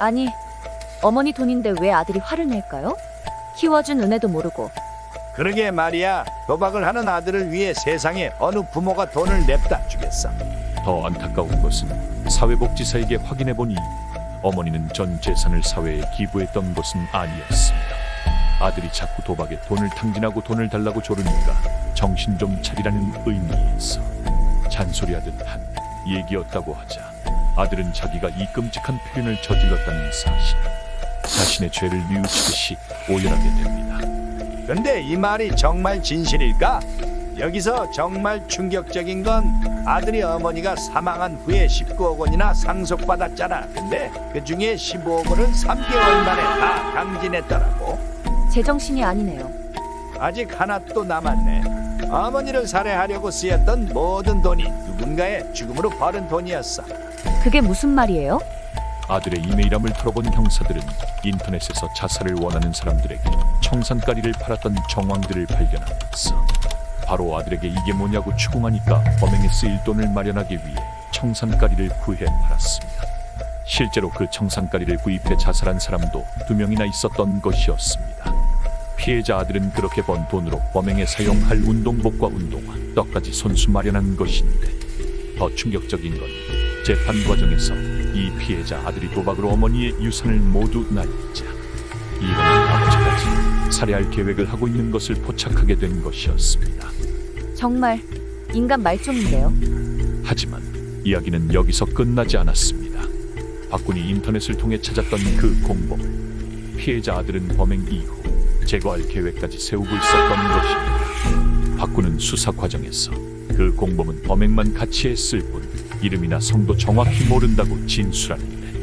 아니, 어머니 돈인데 왜 아들이 화를 낼까요? 키워준 은혜도 모르고 그러게 말이야. 도박을 하는 아들을 위해 세상에 어느 부모가 돈을 냅다 주겠어. 더 안타까운 것은 사회복지사에게 확인해 보니 어머니는 전 재산을 사회에 기부했던 것은 아니었습니다. 아들이 자꾸 도박에 돈을 탕진하고 돈을 달라고 조르니까 정신 좀 차리라는 의미에서 잔소리하듯 한 얘기였다고 하자 아들은 자기가 이 끔찍한 표현을 저질렀다는 사실 자신의 죄를 뉘우치듯이 오열하게 됩니다. 근데 이 말이 정말 진실일까? 여기서 정말 충격적인 건 아들이 어머니가 사망한 후에 19억 원이나 상속받았잖아. 근데 그 중에 15억 원은 3개월 만에 다 강진했더라고. 제정신이 아니네요. 아직 하나 또 남았네. 어머니를 살해하려고 쓰였던 모든 돈이 누군가의 죽음으로 벌은 돈이었어. 그게 무슨 말이에요? 아들의 이메일함을 털어본 형사들은 인터넷에서 자살을 원하는 사람들에게 청산가리를 팔았던 정황들을 발견하면서 바로 아들에게 이게 뭐냐고 추궁하니까 범행에 쓰일 돈을 마련하기 위해 청산가리를 구해 팔았습니다. 실제로 그 청산가리를 구입해 자살한 사람도 두 명이나 있었던 것이었습니다. 피해자 아들은 그렇게 번 돈으로 범행에 사용할 운동복과 운동화, 떡까지 손수 마련한 것인데 더 충격적인 건 재판 과정에서 이 피해자 아들이 도박으로 어머니의 유산을 모두 날리자 이번엔 아버지까지 살해할 계획을 하고 있는 것을 포착하게 된 것이었습니다. 정말 인간 말종인데요. 하지만 이야기는 여기서 끝나지 않았습니다. 박군이 인터넷을 통해 찾았던 그 공범을 피해자 아들은 범행 이후 제거할 계획까지 세우고 있었던 것입니다. 박군은 수사 과정에서 그 공범은 범행만 같이 했을 뿐 이름이나 성도 정확히 모른다고 진술하는데